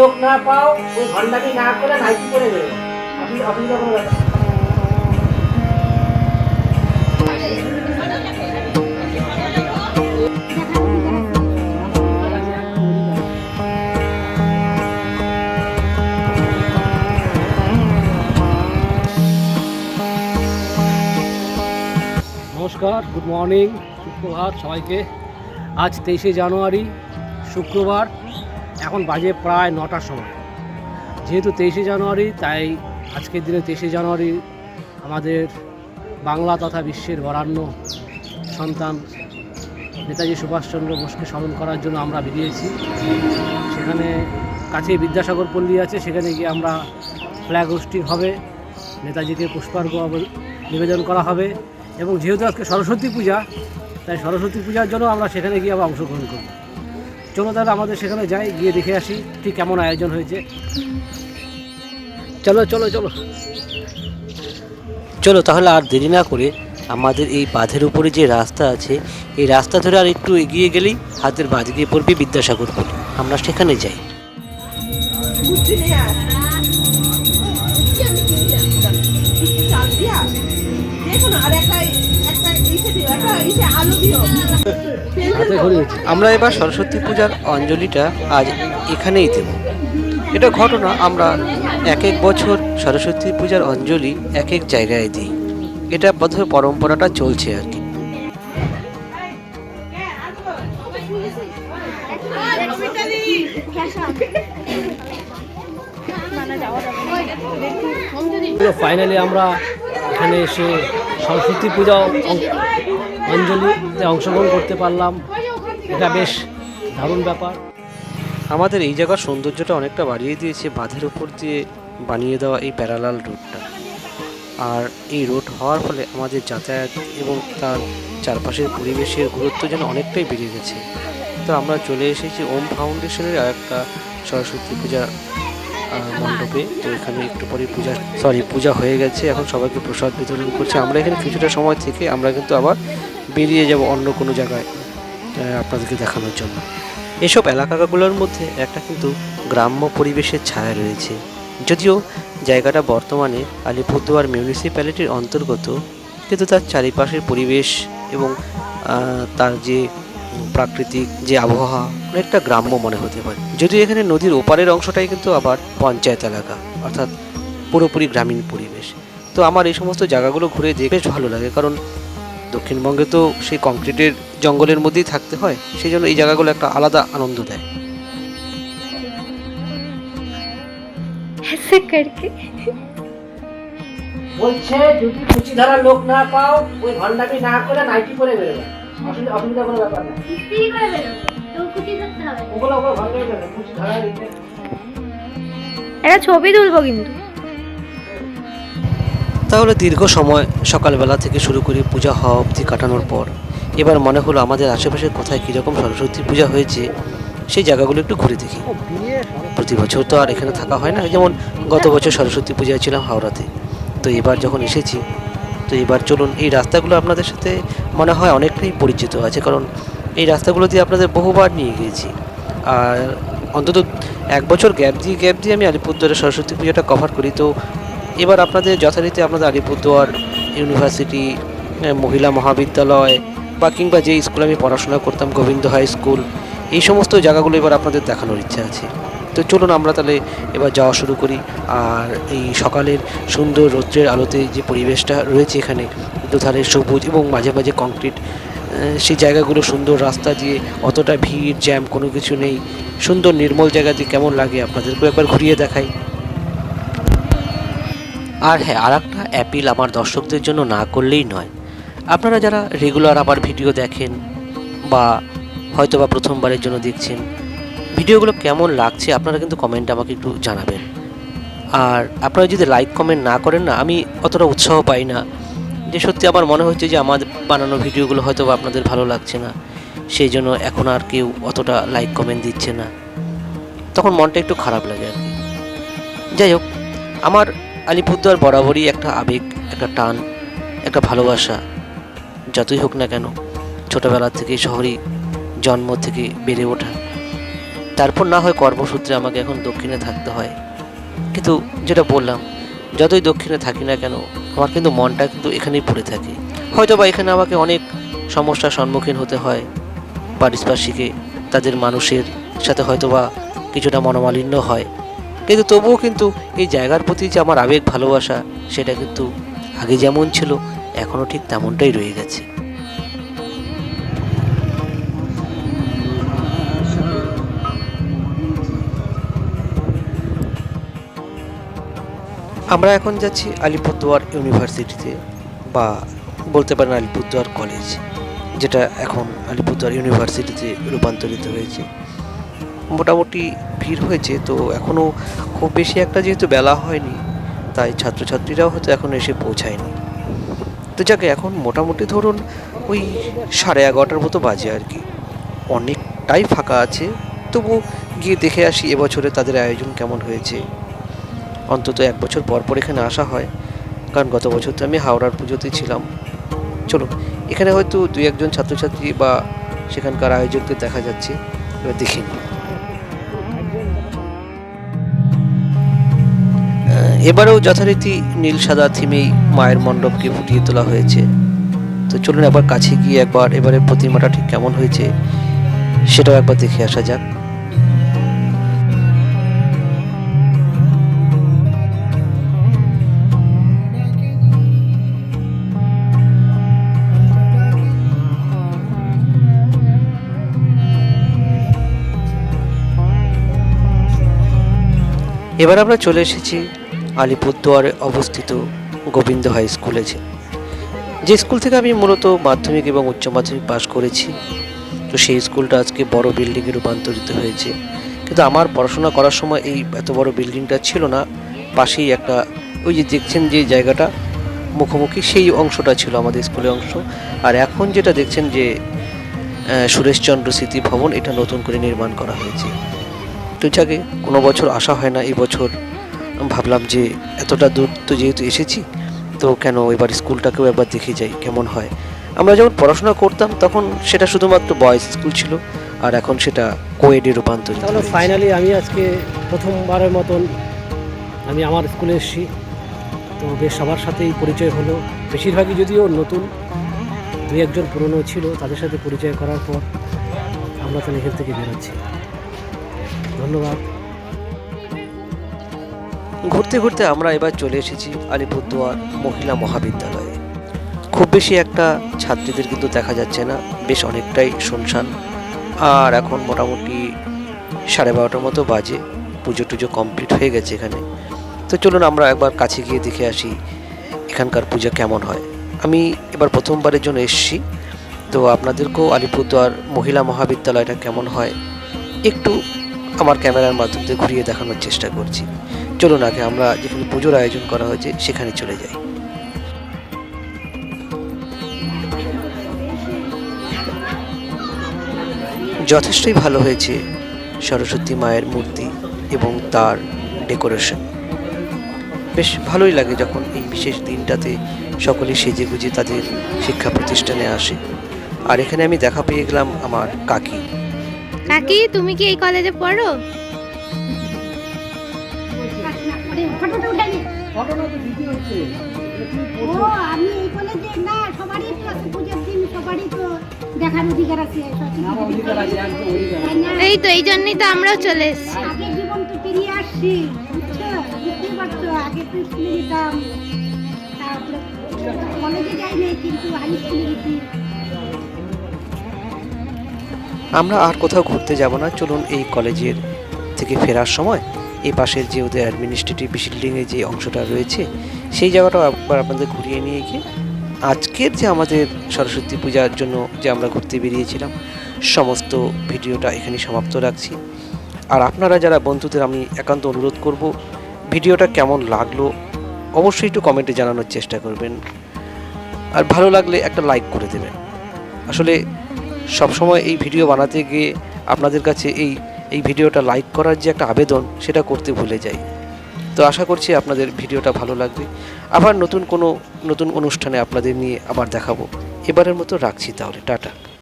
লোক না পাও, ওই ভান্ডামি না করে নাইটি করে দেবে ব্যাপার নমস্কার, গুড মর্নিং, সুপ্রভাত সবাইকে। আজ তেইশে জানুয়ারি, শুক্রবার। এখন বাজে প্রায় নটার সময়। যেহেতু তেইশে জানুয়ারি, তাই আজকের দিনে তেইশে জানুয়ারি আমাদের বাংলা তথা বিশ্বের বরান্য সন্তান নেতাজি সুভাষচন্দ্র বোসকে স্মরণ করার জন্য আমরা বেরিয়েছি। সেখানে কাছে বিদ্যাসাগর পল্লী আছে, সেখানে গিয়ে আমরা ফ্ল্যাগ হোস্টিং হবে, নেতাজিকে পুষ্পার্ঘ নিবেদন করা হবে এবং যেহেতু আজকে সরস্বতী পূজা, তাই সরস্বতী পূজার জন্য আমরা সেখানে গিয়ে আবার অংশগ্রহণ করব। চলো তাহলে আমাদের সেখানে যাই গিয়ে দেখে আসি ঠিক কেমন আয়োজন হয়েছে। চলো চলো চলো। চলো তাহলে আর দেরি না করে আমাদের এই বাঁধের উপরে যে রাস্তা আছে এই রাস্তা ধরে আর একটু এগিয়ে গেলেই হাতের বাঁদিকে পড়বে বিদ্যাসাগর পুল। আমরা সেখানে যাই। হাতে ঘুরিয়েছি আমরা এবার সরস্বতী পূজার অঞ্জলিটা আজ এখানেই দেব। এটা ঘটনা আমরা এক এক বছর সরস্বতী পূজার অঞ্জলি এক এক জায়গায় দিই। এটা বোধহয় পরম্পরাটা চলছে আর কি। ফাইনালি আমরা এখানে এসে সরস্বতী পূজা অঞ্জলিতে অংশগ্রহণ করতে পারলাম। এটা বেশ দারুণ ব্যাপার। আমাদের এই জায়গার সৌন্দর্যটা অনেকটা বাড়িয়ে দিয়েছে বাঁধের উপর দিয়ে বানিয়ে দেওয়া এই প্যারালাল রোডটা। আর এই রোড হওয়ার ফলে আমাদের যাতায়াত এবং তার চারপাশের পরিবেশের গুরুত্ব যেন অনেকটাই বেড়ে গেছে। তো আমরা চলে এসেছি ওম ফাউন্ডেশনের আর একটা সরস্বতী পূজা মণ্ডপে। তো এখানে একটু পরে পূজা সরি পূজা হয়ে গেছে। এখন সবাইকে প্রসাদ বিতরণ করছে। আমরা এখানে কিছুটা সময় থেকে আমরা কিন্তু আবার বেরিয়ে যাব অন্য কোনো জায়গায় আপনাদেরকে দেখানোর জন্য। এসব এলাকাগুলোর মধ্যে একটা কিন্তু গ্রাম্য পরিবেশের ছায়া রয়েছে। যদিও জায়গাটা বর্তমানে আলিপুরদুয়ার মিউনিসিপ্যালিটির অন্তর্গত, কিন্তু তার চারিপাশের পরিবেশ এবং তার যে প্রাকৃতিক যে আবহাওয়া অনেকটা গ্রাম্য মনে হতে পারে। যদিও এখানে নদীর ওপারের অংশটাই কিন্তু আবার পঞ্চায়েত এলাকা, অর্থাৎ পুরোপুরি গ্রামীণ পরিবেশ। তো আমার এই সমস্ত জায়গাগুলো ঘুরে দেখে বেশ ভালো লাগে, কারণ দক্ষিণবঙ্গে তো সেই কংক্রিটের জঙ্গলের মধ্যেই থাকতে হয় সেই জন্য এই জায়গাগুলো একটা আলাদা আনন্দ দেয় ऐसे करके বলছে যদি কুচি ধরার লোক না পাও ওই ভান্ডামি না করে নাইটি করে বেরোবে অসুবিধা অসুবিধা কোনো ব্যাপার না ইস্ত্রি করে বেরোবে তো কুচি ধরতে হবে না। ওগুলো ওগুলো ভালো হয়ে যাবে কুচি ধরার ইচ্ছে একটা ছবি তুলবো কিন্তু তাহলে দীর্ঘ সময় সকালবেলা থেকে শুরু করে পূজা হওয়া অবধি কাটানোর পর এবার মনে হলো আমাদের আশেপাশে কোথায় কীরকম সরস্বতী পূজা হয়েছে, সেই জায়গাগুলো একটু ঘুরে দেখি। প্রতি বছর তো আর এখানে থাকা হয় না, যেমন গত বছর সরস্বতী পূজায় ছিলাম হাওড়াতে। তো এবার যখন এসেছি, তো এবার চলুন এই রাস্তাগুলো আপনাদের সাথে মনে হয় অনেকটাই পরিচিত আছে, কারণ এই রাস্তাগুলো দিয়ে আপনাদের বহুবার নিয়ে গিয়েছি। আর অন্তত এক বছর গ্যাপ দিয়ে গ্যাপ দিয়ে আমি আলিপুরদুয়ারের সরস্বতী পুজোটা কভার করি, তো এবার আপনাদের যথারীতি আপনাদের আলিপুরদুয়ার ইউনিভার্সিটি মহিলা মহাবিদ্যালয়, বা কিংবা যে স্কুলে আমি পড়াশোনা করতাম, গোবিন্দ হাই স্কুল, এই সমস্ত জায়গাগুলো এবার আপনাদের দেখানোর ইচ্ছা আছে। তো চলুন আমরা তাহলে এবার যাওয়া শুরু করি। আর এই সকালের সুন্দর রৌদ্রের আলোতে যে পরিবেশটা রয়েছে এখানে দুধারে সবুজ এবং মাঝে মাঝে কংক্রিট সেই জায়গাগুলো সুন্দর রাস্তা দিয়ে অতটা ভিড়, জ্যাম কোনো কিছু নেই। সুন্দর নির্মল জায়গা দিয়ে কেমন লাগে আপনাদেরকেও একবার ঘুরিয়ে দেখাই। আর হ্যাঁ আর একটা অ্যাপিল আমার দর্শকদের জন্য না করলেই নয়। আপনারা যারা রেগুলার আবার ভিডিও দেখেন বা হয়তো বা প্রথমবারের জন্য দেখছেন ভিডিওগুলো কেমন লাগছে আপনারা কিন্তু কমেন্টে আমাকে একটু জানাবেন। আর আপনারা যদি লাইক কমেন্ট না করেন না, আমি অতটা উৎসাহ পাই না যে সত্যি আমার মনে হচ্ছে যে আমার বানানো ভিডিওগুলো হয়তো আপনাদের ভালো লাগছে না, সেই জন্য এখন আর কেউ অতটা লাইক কমেন্ট দিচ্ছে না। তখন মনটা একটু খারাপ লাগে আর কি। যাই হোক, আমার আলিপুরদুয়ার বরাবরই একটা আবেগ, একটা টান, একটা ভালোবাসা, যতই হোক না কেন, ছোটোবেলা থেকে শহরে জন্ম থেকে বেড়ে ওঠা। তারপর না হয় কর্মসূত্রে আমাকে এখন দক্ষিণে থাকতে হয়। কিন্তু যেটা বললাম, যতই দক্ষিণে থাকি না কেন, আমার কিন্তু মনটা কিন্তু এখানেই পড়ে থাকে। হয়তো বা এখানে আমাকে অনেক সমস্যার সম্মুখীন হতে হয়। পারিপার্শ্বিকে তাদের মানুষের সাথে হয়তো বা কিছুটা মনোমালিন্য হয়। কিন্তু তবুও কিন্তু এই জায়গার প্রতি যে আমার আবেগ ভালোবাসা, সেটা কিন্তু আগে যেমন ছিল, এখনও ঠিক তেমনটাই রয়ে গেছে। আমরা এখন যাচ্ছি আলিপুরদুয়ার ইউনিভার্সিটিতে, বা বলতে পারেন আলিপুরদুয়ার কলেজ, যেটা এখন আলিপুরদুয়ার ইউনিভার্সিটিতে রূপান্তরিত হয়েছে। মোটামুটি ভিড় হয়েছে, তো এখনও খুব বেশি একটা যেহেতু বেলা হয়নি, তাই ছাত্রছাত্রীরাও হয়তো এখন এসে পৌঁছায়নি। তো যাকে, এখন মোটামুটি ধরুন ওই সাড়ে এগারোটার মতো বাজে আর কি। অনেকটাই ফাঁকা আছে, তবু গিয়ে দেখে আসি এবছরে তাদের আয়োজন কেমন হয়েছে। অন্তত এক বছর পর পর এখানে আসা হয়, কারণ গত বছর তো আমি হাওড়ার পুজোতে ছিলাম। চলো এখানে হয়তো দুই একজন ছাত্রছাত্রী বা সেখানকার আয়োজকদের দেখা যাচ্ছে, এবার দেখে নিই। এবারেও যথারীতি নীল সাদা থিমেই মায়ের মণ্ডপকে ফুটিয়ে তোলা হয়েছে। তো চলুন একবার কাছে গিয়ে একবার এবারে প্রতিমাটা ঠিক কেমন হয়েছে, সেটাও একবার দেখে আসা যাক। এবার আমরা চলে এসেছি আলিপুরদুয়ারে অবস্থিত গোবিন্দ হাই স্কুলে যে যে স্কুল থেকে আমি মূলত মাধ্যমিক এবং উচ্চ মাধ্যমিক পাশ করেছি, তো সেই স্কুলটা আজকে বড় বিল্ডিংয়ে রূপান্তরিত হয়েছে। কিন্তু আমার পড়াশোনা করার সময় এই এত বড় বিল্ডিংটা ছিল না, পাশেই একটা ওই যে দেখছেন যে জায়গাটা, মুখোমুখি সেই অংশটা ছিল আমাদের স্কুলের অংশ। আর এখন যেটা দেখছেন যে সুরেশচন্দ্র স্মৃতি ভবন এটা নতুন করে নির্মাণ করা হয়েছে। তো যাকে কোনো বছর আসা হয় না, এই বছর ভাবলাম যে এতটা দূর তো যেহেতু এসেছি তো কেন এবার স্কুলটাকেও একবার দেখে যাই কেমন হয়। আমরা যখন পড়াশোনা করতাম তখন সেটা শুধুমাত্র বয়েজ স্কুল ছিল আর এখন সেটা কোয়েডে রূপান্তরিত তাহলে ফাইনালি আমি আজকে প্রথমবারের মতন আমি আমার স্কুলে এসেছি। তো বেশ সবার সাথেই পরিচয় হলো। বেশিরভাগই যদিও নতুন দুই একজন পুরনো ছিল তাদের সাথে পরিচয় করার পর আমরা তাহলে এখান থেকে বেরোচ্ছি। ধন্যবাদ। ঘুরতে ঘুরতে আমরা এবার চলে এসেছি আলিপুরদুয়ার মহিলা মহাবিদ্যালয়ে। খুব বেশি একটা ছাত্রীদের কিন্তু দেখা যাচ্ছে না, বেশ অনেকটাই শুনশান। আর এখন মোটামুটি সাড়ে বারোটার মতো বাজে, পুজো টুজো কমপ্লিট হয়ে গেছে এখানে। তো চলুন আমরা একবার কাছে গিয়ে দেখে আসি এখানকার পুজো কেমন হয়। আমি এবার প্রথমবারের জন্য এসেছি, তো আপনাদেরকেও আলিপুরদুয়ার মহিলা মহাবিদ্যালয়টা কেমন হয়, একটু আমার ক্যামেরার মাধ্যমে ঘুরিয়ে দেখানোর চেষ্টা করছি। চলুন আগে আমরা যেখানে পুজোর আয়োজন করা হয়েছে সেখানে চলে যাই। যথেষ্টই ভালো হয়েছে সরস্বতী মায়ের মূর্তি এবং তার ডেকোরেশন। বেশ ভালোই লাগে যখন এই বিশেষ দিনটাতে সকলে সেজে গুজে তাদের শিক্ষা প্রতিষ্ঠানে আসে। আর এখানে আমি দেখা পেয়ে গেলাম আমার কাকি। কাকি, তুমি কি এই কলেজে পড়ো? ফটোটা উঠে নি। ও আমি এই কলেজে না সবারই তো আছে পুজোর দিন সবারই তো দেখার অধিকার আছে এই তো এই জন্যই তো আমরাও চলে এসেছি। আগের জীবন তো পেরিয়ে আসছি বুঝছ? বুঝতেই পারছ আগে তো স্কুলে যেতাম তারপরে কলেজে যাইনি কিন্তু হাই স্কুলে গেছি আমরা আর কোথাও ঘুরতে যাব না চলুন এই কলেজের থেকে ফেরার সময় এই পাশের যে ওদের অ্যাডমিনিস্ট্রেটিভ বিল্ডিংয়ে যে অংশটা রয়েছে, সেই জায়গাটাও একবার আপনাদের ঘুরিয়ে নিয়ে গিয়ে আজকের যে আমাদের সরস্বতী পূজার জন্য যে আমরা ঘুরতে বেরিয়েছিলাম, সমস্ত ভিডিওটা এখানে সমাপ্ত রাখছি। আর আপনারা যারা বন্ধুদের আমি একান্ত অনুরোধ করব, ভিডিওটা কেমন লাগল অবশ্যই একটু কমেন্টে জানানোর চেষ্টা করবেন। আর ভালো লাগলে একটা লাইক করে দেবেন। আসলে সবসময় এই ভিডিও বানাতে গিয়ে আপনাদের কাছে এই এই ভিডিওটা লাইক করার যে একটা আবেদন, সেটা করতে ভুলে যাই। তো আশা করছি আপনাদের ভিডিওটা ভালো লাগবে। আবার নতুন কোনো, নতুন অনুষ্ঠানে আপনাদের নিয়ে আবার দেখাবো। এবারের মতো রাখছি তাহলে, টাটা।